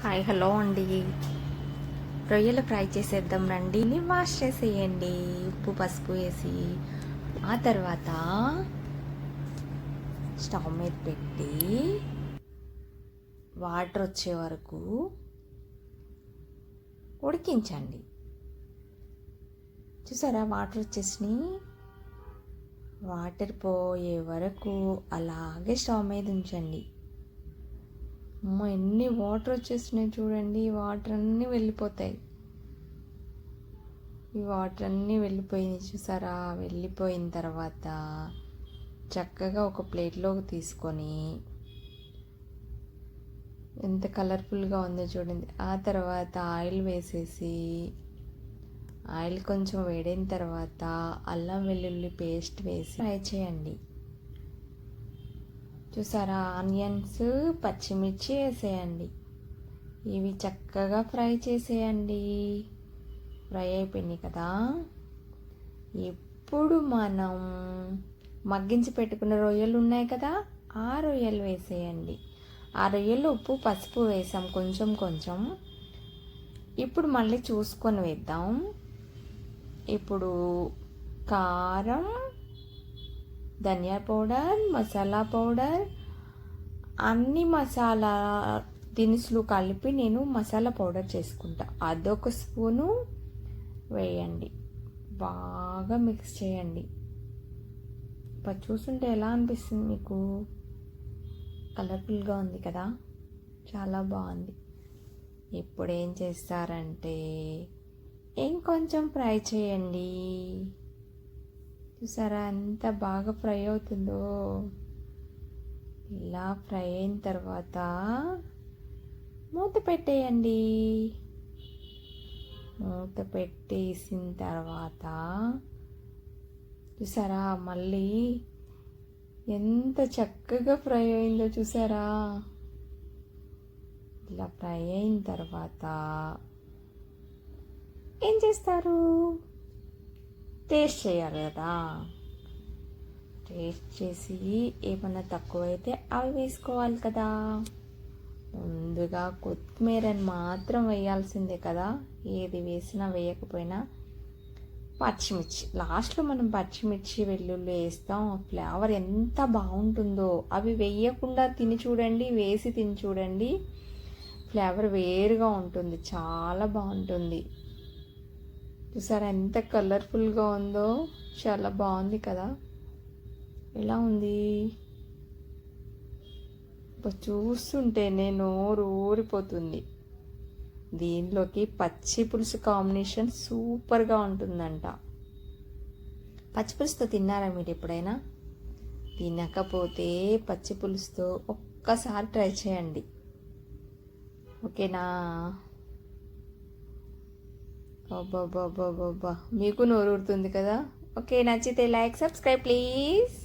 Hi hello అండి. రొయ్యలు fry చేసేద్దాం రండి. ని వాష్ చేసేయండి. ఉప్పు పసుపు వేసి ఆ తర్వాత స్టవ్ మీద పెట్టి వాటర్ వచ్చే వరకు ఉడికించండి. చూసారా? వాటర్ వచ్చేసినాయి. వాటర్ పోయే వరకు అలాగే స్టవ్ మీద ఉంచండి. అమ్మ ఎన్ని వాటర్ వచ్చేసినాయి చూడండి. ఈ వాటర్ అన్నీ వెళ్ళిపోతాయి. ఈ వాటర్ అన్నీ వెళ్ళిపోయింది చూసారా? వెళ్ళిపోయిన తర్వాత చక్కగా ఒక ప్లేట్లోకి తీసుకొని ఎంత కలర్ఫుల్గా ఉందో చూడండి. ఆ తర్వాత ఆయిల్ వేసేసి ఆయిల్ కొంచెం వేడైన తర్వాత అల్లం వెల్లుల్లి పేస్ట్ వేసి ఫ్రై చేయండి. చూసారా? ఆనియన్స్ పచ్చిమిర్చి వేసేయండి. ఇవి చక్కగా ఫ్రై చేసేయండి. ఫ్రై అయిపోయినాయి కదా? ఇప్పుడు మనం మగ్గించి పెట్టుకున్న రొయ్యలు ఉన్నాయి కదా ఆ రొయ్యలు వేసేయండి. ఆ రొయ్యలు ఉప్పు పసుపు వేసాం కొంచెం కొంచెం. ఇప్పుడు మళ్ళీ చూసుకొని వేద్దాం. ఇప్పుడు కారం ధనియా పౌడర్ మసాలా పౌడర్ అన్ని మసాలా దినుసులు కలిపి నేను మసాలా పౌడర్ చేసుకుంటా. అదొక స్పూను వేయండి. బాగా మిక్స్ చేయండి. ఇప్పుడు చూస్తుంటే ఎలా అనిపిస్తుంది మీకు? కలర్ఫుల్గా ఉంది కదా? చాలా బాగుంది. ఇప్పుడు ఏం చేస్తారంటే ఇంకొంచెం ఫ్రై చేయండి. చూసారా ఎంత బాగా ఫ్రై అవుతుందో? ఇలా ఫ్రై అయిన తర్వాత మూత పెట్టేయండి. మూత పెట్టేసిన తర్వాత చూసారా మళ్ళీ ఎంత చక్కగా ఫ్రై అయిందో చూసారా? ఇలా ఫ్రై అయిన తర్వాత ఏం చేస్తారు? టేస్ట్ చేయాలి కదా. టేస్ట్ చేసి ఏమైనా తక్కువైతే అవి వేసుకోవాలి కదా. ముందుగా కొత్తిమీరని మాత్రం వేయాల్సిందే కదా. ఏది వేసినా వేయకపోయినా పచ్చిమిర్చి. లాస్ట్లో మనం పచ్చిమిర్చి వెల్లుల్లి వేస్తాం. ఫ్లేవర్ ఎంత బాగుంటుందో. అవి వేయకుండా తిని చూడండి వేసి తిని చూడండి. ఫ్లేవర్ వేరుగా ఉంటుంది. చాలా బాగుంటుంది. చూసారా ఎంత కలర్ఫుల్గా ఉందో. చాలా బాగుంది కదా. ఎలా ఉంది? చూస్తుంటేనే నోరు ఊరిపోతుంది. దీనిలోకి పచ్చి పులుసు కాంబినేషన్ సూపర్గా ఉంటుందంట. పచ్చి పులుసుతో తిన్నారా మీరు ఎప్పుడైనా? తినకపోతే పచ్చి పులుసుతో ఒక్కసారి ట్రై చేయండి. ఓకేనా? అబ్బాబ్బాబ్బాబ్బా మీకు నోరు ఊరుతుంది కదా? ఓకే నచ్చితే లైక్ సబ్స్క్రైబ్ ప్లీజ్.